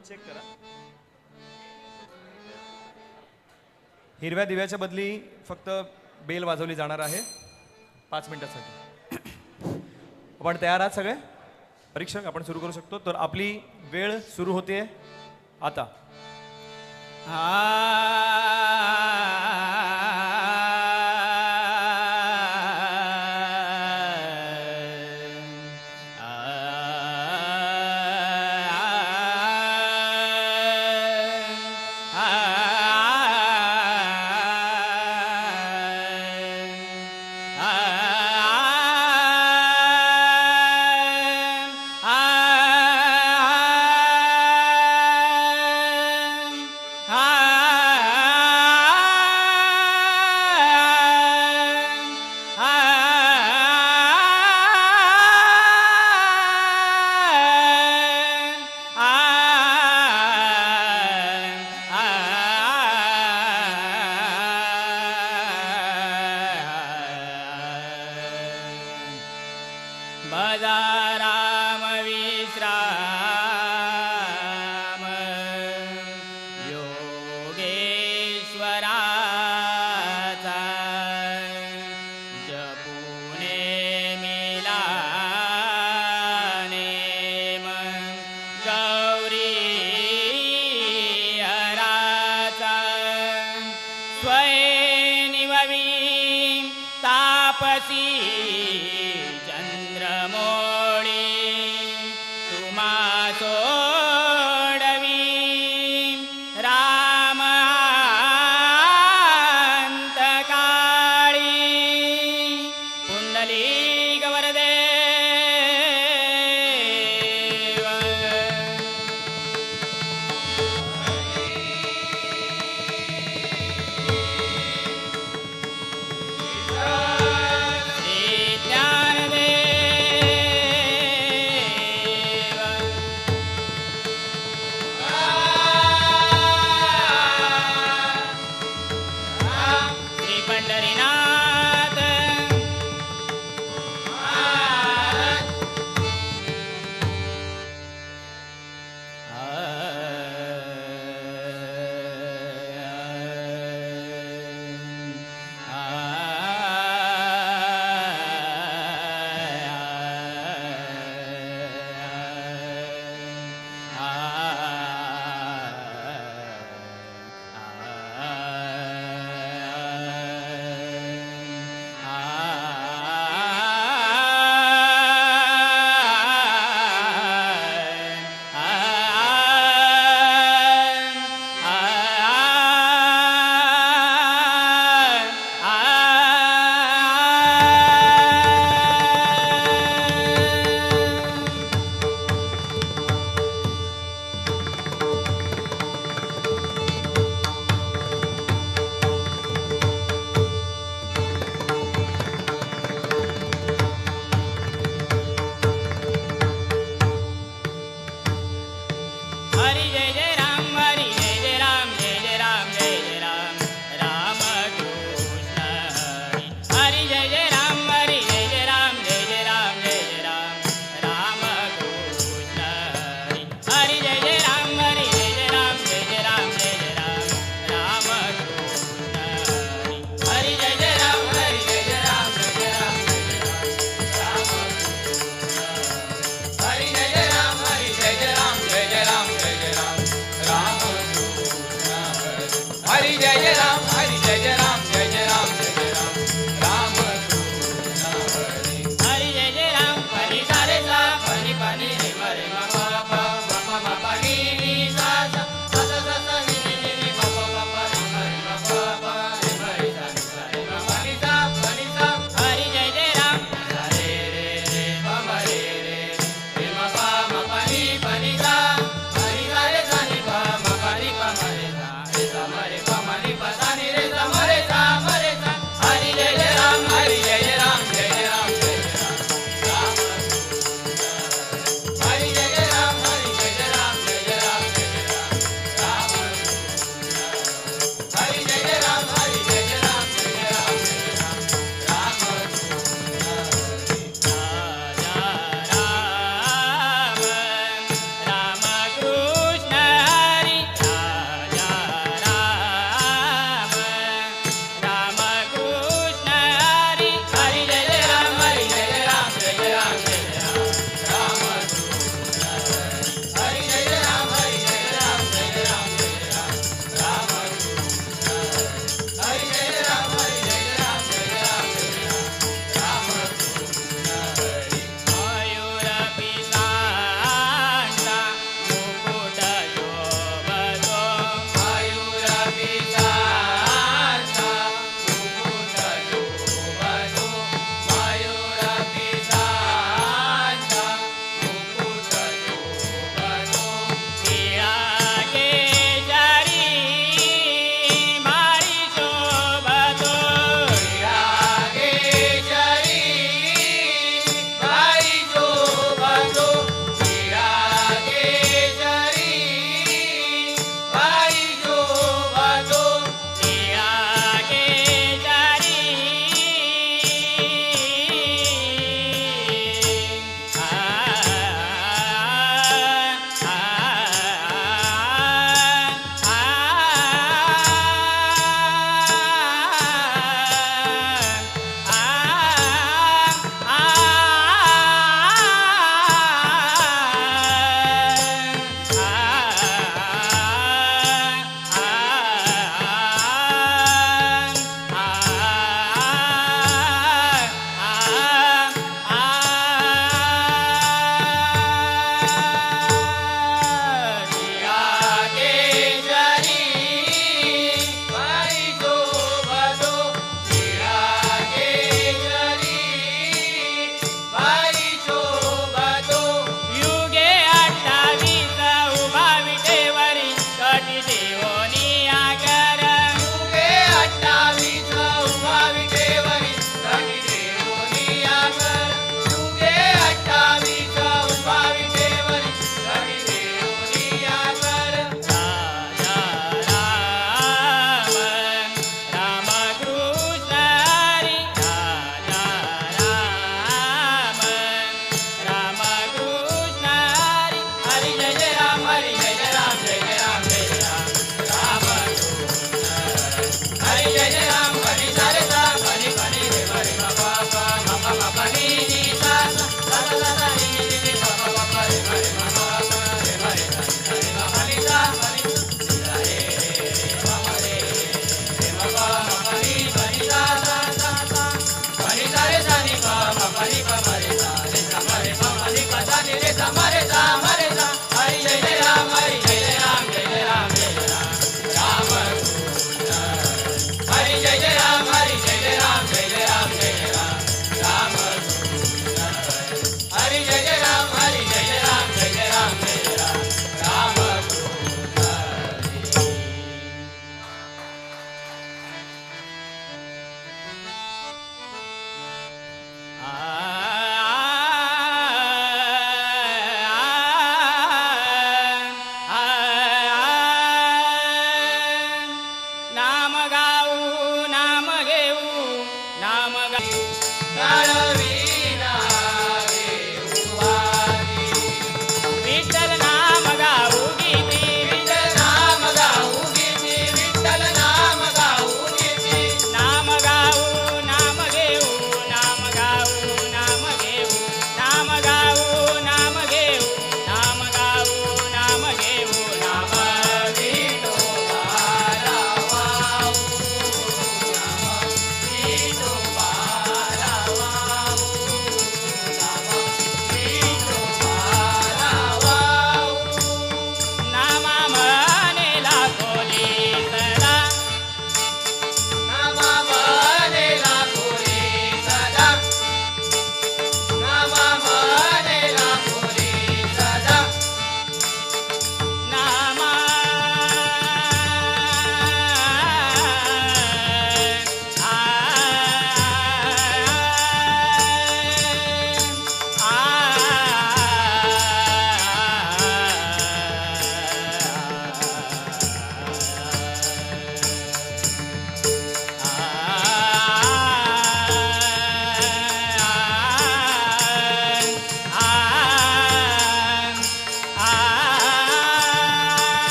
Sound check करा. हिरव्या दिव्याच्या बदली फक्त बेल वाजवली जाणार आहे. पाच मिनिटासाठी. आपण तयार आहात सगळे? परीक्षक आपण सुरू करू शकतो. तर आपली वेळ सुरू होते. आता. राम विश्राम। योगेश्वराचा जपुने मिला नेम गौरी हराचा। स्वयनिववी तापसी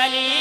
Cali.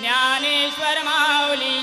ज्ञानेश्वरमावली